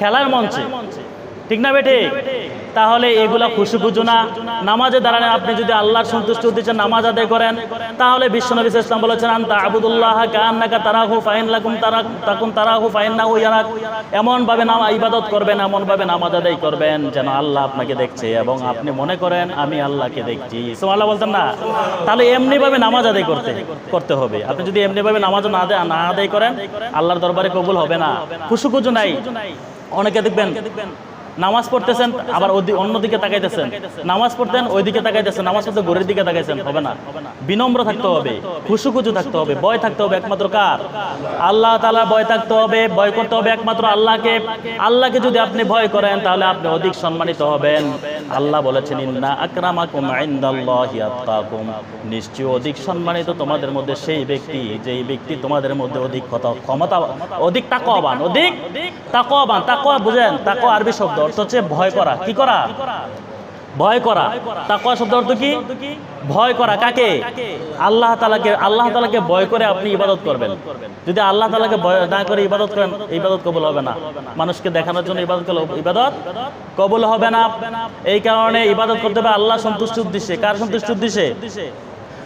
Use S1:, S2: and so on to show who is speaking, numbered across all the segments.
S1: খেলার মঞ্চে। ঠিক না বেটে তাহলে এগুলা খুশি খুঁজো না। নামাজে দাঁড়ানে আপনি যদি আল্লাহর সন্তুষ্ট উদ্দেশ্যে নামাজ আদায় করেন তাহলে বিশ্বনবী ইসলাম বলেছেন আন্তা আবুদুল্লাহ কান্নাকা তারাহু ফাইন লাকুম তারা তাকুন তারাহু ফাইন না ইয়ারাক। এমনভাবে নাম ইবাদত করবেন এমনভাবে নামাজ আদায় করবেন যেন আল্লাহ আপনাকে দেখছে এবং আপনি মনে করেন আমি আল্লাহকে দেখছি। আল্লাহ বলতেন না? তাহলে এমনিভাবে নামাজ আদায় করতে করতে হবে। আপনি যদি এমনিভাবে নামাজ না আদায় না আদায় করেন আল্লাহর দরবারে কবুল হবে না। খুশু খুজু নাই। অনেকে দেখবেন নামাজ পড়তেছেন, আবার অন্যদিকে তাকাইতেছেন। নামাজ পড়তেন, ওইদিকে তাকাইতেছেন, নামাজ পড়তে ঘরের দিকে তাকাইছেন, হবে না। বিনম্র থাকতে হবে খুশু খুশু থাকতে হবে, ভয় থাকতে হবে একমাত্র কার? আল্লাহ তালা ভয় থাকতে হবে, ভয় করতে হবে একমাত্র আল্লাহকে। আল্লাহকে যদি আপনি ভয় করেন, তাহলে আপনি অধিক সম্মানিত হবেন। আল্লাহ বলেছেন, ইন্না আকরামাকুম ইনদাল্লাহি নিশ্চয় অধিক সম্মানিত তোমাদের মধ্যে সেই ব্যক্তি, যেই ব্যক্তি তোমাদের মধ্যে অধিক ক্ষমতা অধিক তাকওয়াবান অধিক তাকওয়াবান। তাকওয়া বুঝেন, তাকওয়া আরবি শব্দ। অর্থ হচ্ছে ভয় করা। কি করা? ভয় করা। তাকওয়া শব্দ অর্থ কি? ভয় করা। কাকে? আল্লাহ তালাকে আল্লাহ তালাকে ভয় করে আপনি ইবাদত করবেন। যদি আল্লাহ তালাকে ভয় না করে ইবাদত করেন, ইবাদত কবুল হবে না। মানুষকে দেখানোর জন্য ইবাদত ইবাদত কবুল হবে না। এই কারণে ইবাদত করতে হবে আল্লাহ সন্তুষ্ট উদ্দেশ্যে। কার সন্তুষ্ট উদ্দেশ্যে?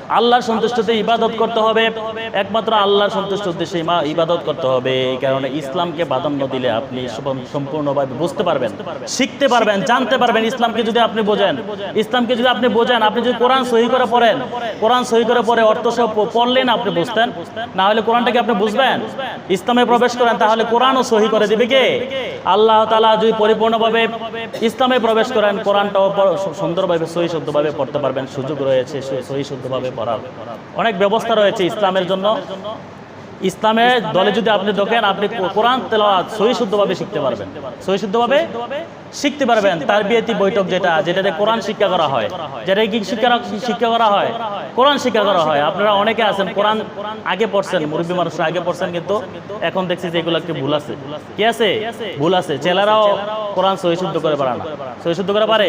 S1: আল্লাহর সন্তুষ্টতে ইবাদত করতে হবে। একমাত্র আল্লাহর সন্তুষ্ট উদ্দেশ্যে ইমা- ইবাদত করতে হবে। এই কারণে ইসলামকে প্রাধান্য দিলে আপনি সম্পূর্ণভাবে বুঝতে পারবেন, শিখতে পারবেন, জানতে পারবেন ইসলামকে যদি আপনি বোঝেন। ইসলামকে যদি আপনি বোঝেন, আপনি যদি কোরআন সহি করে পড়েন, কোরআন সহি করে পড়ে অর্থ সহ পড়লেন আপনি বুঝতেন না হলে কোরআনটাকে আপনি বুঝবেন? ইসলামে প্রবেশ করেন, তাহলে কোরআনও সহি করে দিবে কে? আল্লাহ তালা যদি পরিপূর্ণভাবে ইসলামে প্রবেশ করেন, কোরআনটাও সুন্দরভাবে, সহি শুদ্ধভাবে পড়তে পারবেন। সুযোগ রয়েছে, সহি শুদ্ধভাবে পড়ার অনেক ব্যবস্থা রয়েছে ইসলামের জন্য। ইসলামের দলে যদি আপনি ঢোকেন, আপনি কোরআন তেলাওয়াত সহি শুদ্ধভাবে শিখতে পারবেন। সহি শুদ্ধভাবে শিখতে পারবেন। তার বিয়েতি বৈঠক যেটা, যেটাতে কোরআন শিক্ষা করা হয়। যেটা কি শিক্ষা শিক্ষা করা হয়? কোরআন শিক্ষা করা হয়। আপনারা অনেকে আছেন, কোরআন আগে পড়ছেন, মুরব্বী মানুষরা আগে পড়ছেন, কিন্তু এখন দেখছি যে এগুলো একটু ভুল আছে। কি আছে? ভুল আছে। ছেলেরাও কোরআন সহি শুদ্ধ করে পারে না। সহি শুদ্ধ করে পারে?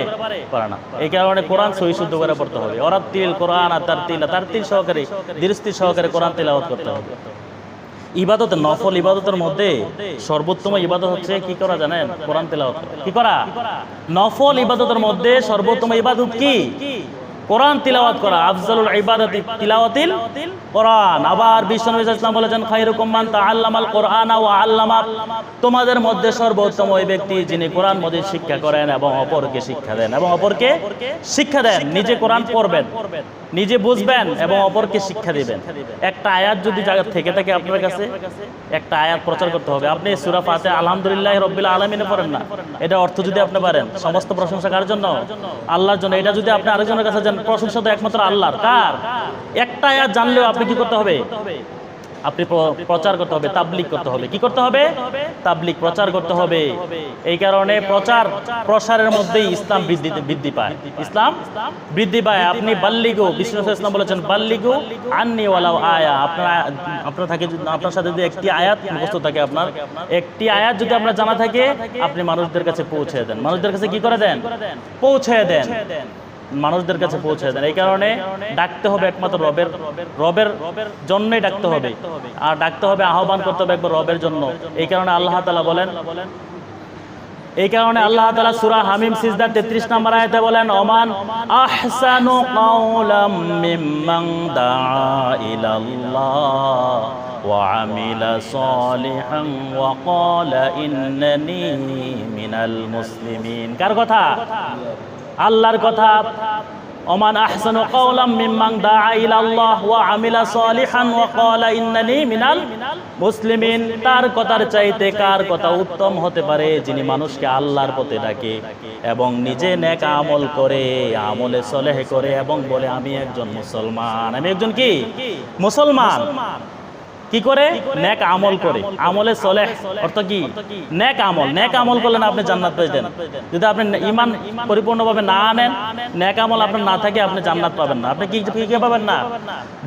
S1: পারে না। এই কারণে কোরআন সহি শুদ্ধ করে পড়তে হবে। ওরা তিল কোরআন আর তার তিল তার তিল সহকারে, দৃষ্টি সহকারে কোরআন তেলাওয়াত করতে হবে। ইবাদত, নফল ইবাদতের মধ্যে সর্বোত্তম ইবাদত হচ্ছে কি করা জানেন? কোরআন তেলাওয়াত কি করা? নফল ইবাদতের মধ্যে সর্বোত্তম ইবাদত কি? কোরআন তিলাওয়াত করা, আফজালুল ইবাদতি তিলাওয়াতিল কোরআন। আবার বিশ্বনবী ইসলাম বলেছেন, খায়রুকুম মান তাআল্লামাল কোরআন ওয়া আল্লামা। তোমাদের মধ্যে সর্বোত্তম ওই ব্যক্তি যিনি কোরআন মজিদ শিক্ষা করেন এবং অপরকে শিক্ষা দেন এবং অপরকে শিক্ষা দেন, নিজে কোরআন পড়বেন, নিজে বুঝবেন এবং অপরকে শিক্ষা দিবেন। একটা আয়াত যদি জায়গা থেকে থাকে আপনার কাছে, একটা আয়াত প্রচার করতে হবে। আপনি সুরা ফাতে আলহামদুলিল্লাহ রব্বিল আলমিনে পড়েন না। এটা অর্থ যদি আপনি পারেন, সমস্ত প্রশংসা কার জন্য? আল্লাহর জন্য। এটা যদি আপনি আরেকজনের কাছে প্রশংসা তো একমাত্র আল্লাহর। কার? একটা আয়াত জানলেও আপনি কি করতে হবে? আপনি প্রচার করতে হবে তাবলিক করতে হবে। কি করতে হবে? তাবলিক প্রচার করতে হবে। এই কারণে প্রচার, প্রসারের মধ্যেই ইসলাম বৃদ্ধি বৃদ্ধি পায়। ইসলাম বৃদ্ধি পায়। আপনি বাল্লিগো, বিষ্ণু ইসলাম বলেছেন, বাল্লিগো আন্নি ওয়ালাও আয়া। আপনার আপনার থাকে আপনার সাথে যদি একটি আয়াত মুখস্থ থাকে আপনার, একটি আয়াত যদি আপনার জানা থাকে, আপনি মানুষদের কাছে পৌঁছে দেন। মানুষদের কাছে কি করে দেন? পৌঁছে দেন। মানুষদের কাছে পৌঁছে দেন। এই কারণে ডাকতে হবে একমাত্র রবের রবের জন্যই ডাকতে হবে। আর ডাকতে হবে, আহ্বান করতে হবে একবার রবের জন্য। এই কারণে আল্লাহ তালা বলেন এই কারণে আল্লাহ তালা সুরা হামিম সিজদার তেত্রিশ নম্বর আয়তে বলেন, ওমান আহসানু কাওলাম মিম্মান দাআ ইলাল্লাহ ওয়া আমিলা সালিহান ওয়া ক্বালা মিনাল কার কথা? আল্লাহর কথা। ওমান আহসানু কাওলাম মিম্মান দাআ ইলাল্লাহ ওয়া আমিলা সালিহান ওয়া ক্বালা ইন্নানি মিনাল মুসলিমিন। তার কথার চাইতে কার কথা উত্তম হতে পারে? যিনি মানুষকে আল্লাহর পথে ডাকে এবং নিজে নেক আমল করে, আমলে সলেহ করে এবং বলে, আমি একজন মুসলমান। আমি একজন কি? মুসলমান। কি করে? নেক আমল করে। আমলে চলে অর্থ কি? নেক আমল। নেক আমল করলে না আপনি জান্নাত পেয়েছেন যদি আপনি ইমান পরিপূর্ণভাবে না আনেন নেক আমল আপনার না থাকে আপনি জান্নাত পাবেন না। আপনি কি কি কি পাবেন না?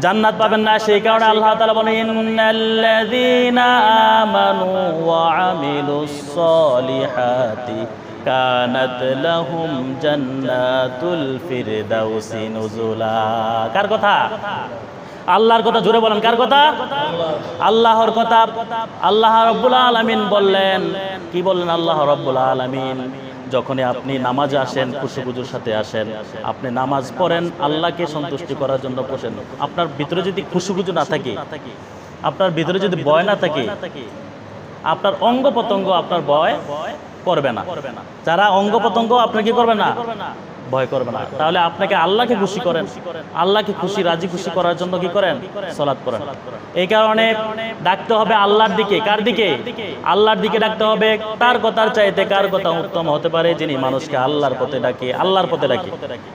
S1: জান্নাত পাবেন না। সেই কারণে আল্লাহ তাআলা বলেন ইন্নাল্লাযীনা আমানু ওয়া আমিলুস সলিহাতি কানাত লাহুম জান্নাতুল ফিরদাউসি নুজুলা। কার কথা? আল্লাহর কথা জুড়ে বলেন, কার কথা? আল্লাহর কথা। আল্লাহ রব্বুল আলামিন বললেন, কি বললেন আল্লাহ রব্বুল আলামিন? যখনই আপনি নামাজে আসেন খুশি পুজোর সাথে আসেন, আপনি নামাজ পড়েন, আল্লাহকে সন্তুষ্টি করার জন্য বসেন। আপনার ভিতরে যদি খুশি পুজো না থাকে, আপনার ভিতরে যদি ভয় না থাকে, আপনার অঙ্গ প্রত্যঙ্গ আপনার ভয় করবে না। যারা অঙ্গ প্রত্যঙ্গ আপনার কি করবে না? ভয় করবে না। তাহলে আপনাকে আল্লাহকে খুশি করেন। আল্লাহকে খুশি, রাজি খুশি করার জন্য কি করেন? সলাৎ করেন। এই কারণে ডাকতে হবে আল্লাহর দিকে। কার দিকে? আল্লাহর দিকে ডাকতে হবে। তার কথার চাইতে কার কথা উত্তম হতে পারে? যিনি মানুষকে আল্লাহর পথে ডাকে, আল্লাহর পথে ডাকে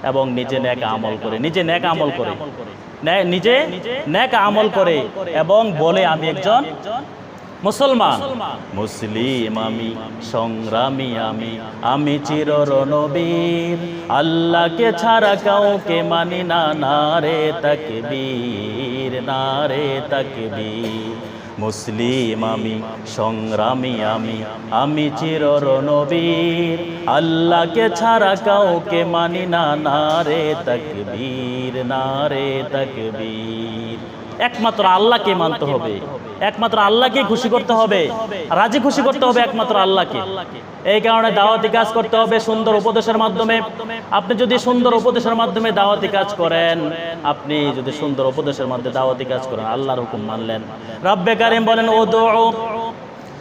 S1: এবং নিজে ন্যাক আমল করে, নিজে ন্যাক আমল করে। নিজে ন্যাক আমল করে এবং বলে, আমি একজন মুসলমান। মুসলিম আমি সংগ্রামী আমি। আমি। চির রণবীর আল্লাহকে ছাড়া কাউকে মানি না। নারে তাকে বীর নারে তাকে বীর মুসলিম আমি সংগ্রামী আমি। আমি চির রণবীর আল্লাহকে ছাড়া কাউকে মানি না। নারে তাকে বীর নারে তাকে বীর একমাত্র আল্লাহকে মানতে হবে। একমাত্র আল্লাহকে খুশি করতে হবে। রাজি খুশি করতে হবে একমাত্র আল্লাহকে। এই কারণে দাওয়াতি কাজ করতে হবে সুন্দর উপদেশের মাধ্যমে। আপনি যদি সুন্দর উপদেশের মাধ্যমে দাওয়াতি কাজ করেন, আপনি যদি সুন্দর উপদেশের মাধ্যমে দাওয়াতি কাজ করেন, আল্লাহর হুকুম মানলেন। রাব্বে কারিম বলেন ও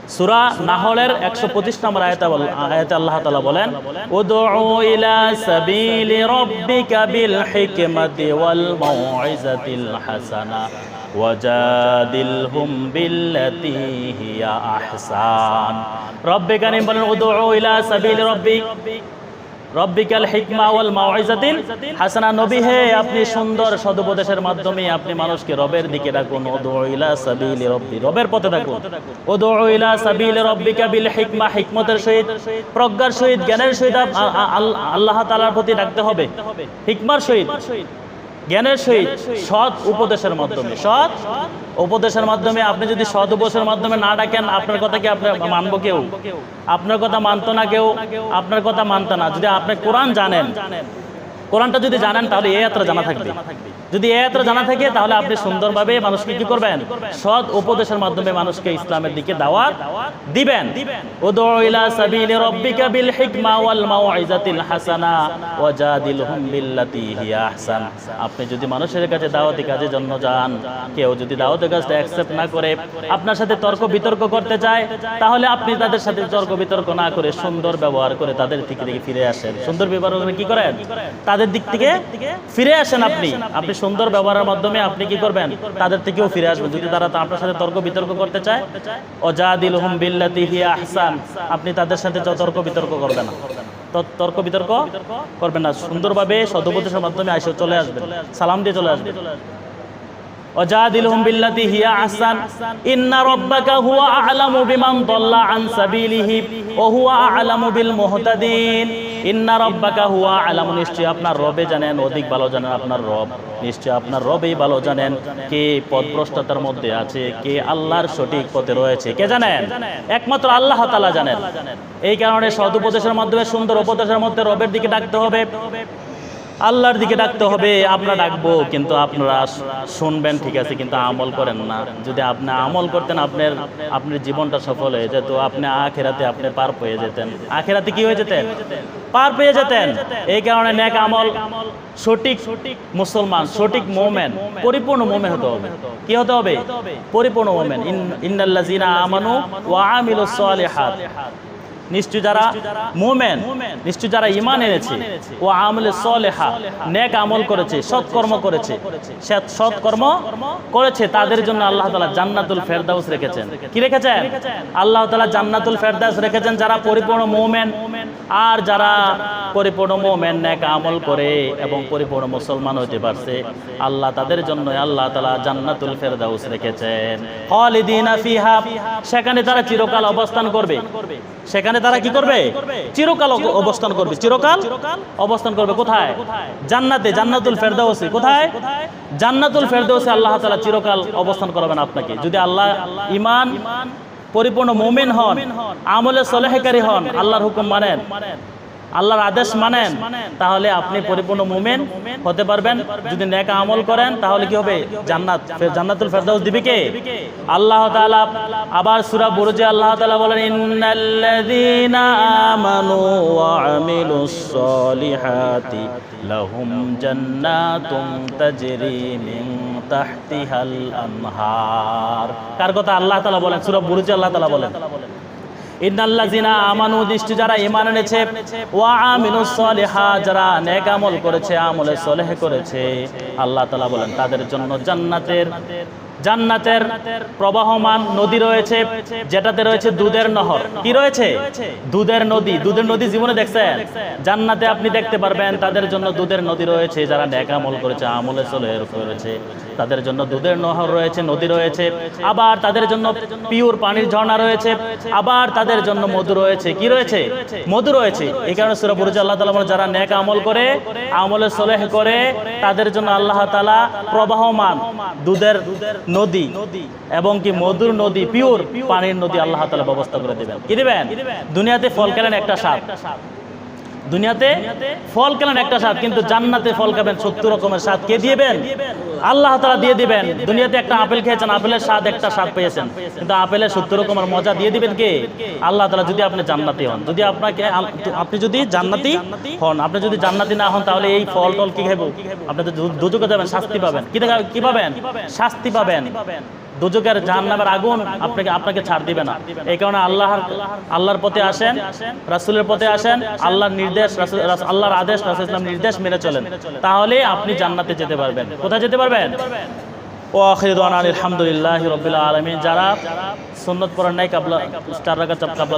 S1: সুরা নাহলের একশো পঁচিশ নম্বর আয়তা আল্লাহ বলেন উদউ সাবিলি বিল হাসানা বলেন রাব্বিক রব্বিকাল হিকমা ওয়াল মাউইজাতিল হাসানা নবী হে, আপনি সুন্দর সদুপদেশের মাধ্যমে আপনি মানুষকে রবের দিকে ডাকুন। ওদুইলা ইলা সাবিলি রব্বি, রবের পথে ডাকুন। ওদুইলা ইলা সাবিলি রব্বিকা বিল হিকমা, হিকমতের সহিত, প্রজ্ঞার সহিত, জ্ঞানের সহিত আল্লাহ তাআলার প্রতি ডাকতে হবে। হিকমার সহিত। জ্ঞানের সহিত সৎ উপদেশের মাধ্যমে। সৎ উপদেশের মাধ্যমে আপনি যদি সৎ উপদেশের মাধ্যমে না ডাকেন, আপনার কথা কি আপনার মানবো কেউ? আপনার কথা মানতো না কেউ? আপনার কথা মানত না। যদি আপনি কোরআন জানেন কোরআনটা যদি জানেন, তাহলে এই যাত্রা জানা থাকবে। যদি এই যাত্রা জানা থাকে, তাহলে আপনি সুন্দরভাবে মানুষকে কি করবেন? সৎ উপদেশের মাধ্যমে মানুষকে ইসলামের দিকে দাওয়াত দিবেন। হাসানা আপনি যদি মানুষের কাছে দাওয়াতি কাজের জন্য যান, কেউ যদি দাওয়াতের কাজটা অ্যাকসেপ্ট না করে আপনার সাথে তর্ক বিতর্ক করতে চায়, তাহলে আপনি তাদের সাথে তর্ক বিতর্ক না করে সুন্দর ব্যবহার করে তাদের থেকে ফিরে আসেন। সুন্দর ব্যবহার করে কি করেন? তাদের দিক থেকে ফিরে আসেন আপনি আপনি সুন্দর ব্যবহারের মাধ্যমে আপনি কি করবেন তাদের থেকেও ফিরে আসবেন যদি তারা তা আপনার সাথে তর্ক বিতর্ক করতে চায় অজাদিল হুম বিল্লাতি হিয়া আহসান আপনি তাদের সাথে য- তর্ক বিতর্ক করবেন না ত- তর্ক বিতর্ক করবেন না সুন্দরভাবে সদুপদেশের মাধ্যমে এসে চলে আসবেন সালাম দিয়ে চলে আসবেন وجادلهم بالتي هي أحسن إن ربك هو أعلم بمن ضل عن سبيله وهو أعلم بالمهتدين ইন্না রব্বাকা হুয়া আলাম নিশ্চয় আপনার রবে জানেন, অধিক ভালো জানেন আপনার রব। নিশ্চয় আপনার রবেই ভালো জানেন কে পদভ্রষ্টতার মধ্যে আছে, কে আল্লাহর সঠিক পথে রয়েছে। কে জানেন? একমাত্র আল্লাহ তালা জানেন। এই কারণে সদ উপদেশের মাধ্যমে, সুন্দর উপদেশের মধ্যে রবের দিকে ডাকতে হবে। আল্লাহর দিকে ডাকতে হবে, আমরা ডাকবো, কিন্তু আপনারা শুনবেন, ঠিক আছে, কিন্তু আমল করেন না। যদি আপনি আমল করতেন, আপনার আপনার জীবনটা সফল হয়ে যেত, আপনি আখেরাতে আপনি পার পেয়ে যেতেন। আখেরাতে কি হয়ে যেতেন? পার পেয়ে যেতেন। এই কারণে নেক আমল সঠিক সঠিক মুসলমান, সঠিক মোমেন, পরিপূর্ণ মোমেন হতে হবে। কি হতে হবে? পরিপূর্ণ মোমেন। ইন্নাল্লাযিনা আমানু ওয়া আমিলুস সালিহাত। নিশ্চয় যারা মোমেন নিশ্চয় যারা ইমান এনেছে ও আমলে সলেহা নেক আমল করেছে সৎকর্ম করেছে সৎ সৎকর্ম করেছে। তাদের জন্য আল্লাহ তালা জান্নাতুল ফেরদাউস রেখেছেন। কি রেখেছেন? আল্লাহ তালা জান্নাতুল ফেরদাউস রেখেছেন যারা পরিপূর্ণ মোমেন আর যারা পরিপূর্ণ মোমেন নেক আমল করে এবং পরিপূর্ণ মুসলমান হতে পারছে। আল্লাহ তাদের জন্য আল্লাহ তালা জান্নাতুল ফেরদাউস রেখেছেন। সেখানে তারা চিরকাল অবস্থান করবে সেখানে তারা কি করবে? চিরকাল অবস্থান করবে। চিরকাল অবস্থান করবে। কোথায়? জান্নাতে। জান্নাতুল ফেরদাউসি। কোথায়? জান্নাতুল ফেরদাউসি আল্লাহ তালা চিরকাল অবস্থান করবেন আপনাকে। যদি আল্লাহ ইমান পরিপূর্ণ মুমিন হন, আমলে সলেহকারী হন, আল্লাহর হুকুম মানেন আল্লাহর আদেশ মানেন, তাহলে আপনি পরিপূর্ণ মুমেন হতে পারবেন। যদি নেক আমল করেন, তাহলে কি হবে? জান্নাত। জান্নাতুল ফেরদাউস দিবে কে? আল্লাহ তাআলা আবার সূরা বুরুজে আল্লাহ তাআলা বলেন, ইন্নাল্লাযীনা আমানু ওয়া আমিলুস সলিহাতি লাহুম জান্নাতুন তাজরি মিন তাহতিহাল আনহার। কার কথা? আল্লাহ তাআলা বলেন, সূরা বুরুজে আল্লাহ তাআলা বলেন। আমানু যারা এনেছে ওয়া যারা করেছে আমলে সলেহ করেছে আল্লাহ বলেন তাদের জন্য জান্নাতের জান্নাতের প্রবাহমান নদী রয়েছে, যেটাতে রয়েছে দুধের নহর। কি রয়েছে? দুধের নদী। দুধের নদী জীবনে দেখছেন? জান্নাতে আপনি দেখতে পারবেন, তাদের জন্য দুধের নদী রয়েছে, যারা নেক আমল করেছে আমলে সলেহ করেছে তাদের জন্য দুধের নহর রয়েছে, নদী রয়েছে। আবার তাদের জন্য পিওর পানির ঝর্ণা রয়েছে। আবার তাদের জন্য মধু রয়েছে। কি রয়েছে? মধু রয়েছে। এই কারণে সুরা বুরুজ আল্লাহ তালা যারা নেক আমল করে আমলে সলেহ করে, তাদের জন্য আল্লাহ তালা প্রবাহমান দুধের নদী এবং কি মধুর নদী পিওর পানির নদী আল্লাহ তালা ব্যবস্থা করে দেবেন। কি দেবেন? দুনিয়াতে ফল খেলেন একটা স্বাদ দুনিয়াতে ফল খেলেন একটা স্বাদ, কিন্তু জান্নাতে ফল খাবেন সত্তর রকমের স্বাদ। কে দিবেন? আল্লাহ তারা দিয়ে দিবেন। দুনিয়াতে একটা আপেল খেয়েছেন, আপেলের স্বাদ একটা স্বাদ পেয়েছেন। কিন্তু আপেলের সত্তর রকমের মজা দিয়ে দিবেন কে? আল্লাহ তালা যদি আপনি জান্নাতি হন, যদি আপনাকে আপনি যদি জান্নাতি হন, আপনি যদি জান্নাতি না হন, তাহলে এই ফল টল কি খাব আপনি তো দুজকে যাবেন শাস্তি পাবেন। কি কি পাবেন? শাস্তি পাবেন। দুজকের জাহান নামের আগুন আপনাকে আপনাকে ছাড় দিবে না। এই কারণে আল্লাহর আল্লাহর পথে আসেন, রাসুলের পথে আসেন, আল্লাহর নির্দেশ আল্লাহর আদেশ, রাসুল ইসলাম নির্দেশ মেনে চলেন। তাহলে আপনি জান্নাতে যেতে পারবেন। কোথায় যেতে পারবেন? ও আখির আলহামদুলিল্লাহ রবিল্লা আলমী যারা সন্ন্যত পড়ার নাই, কাবলা চার রাকাত কাবলা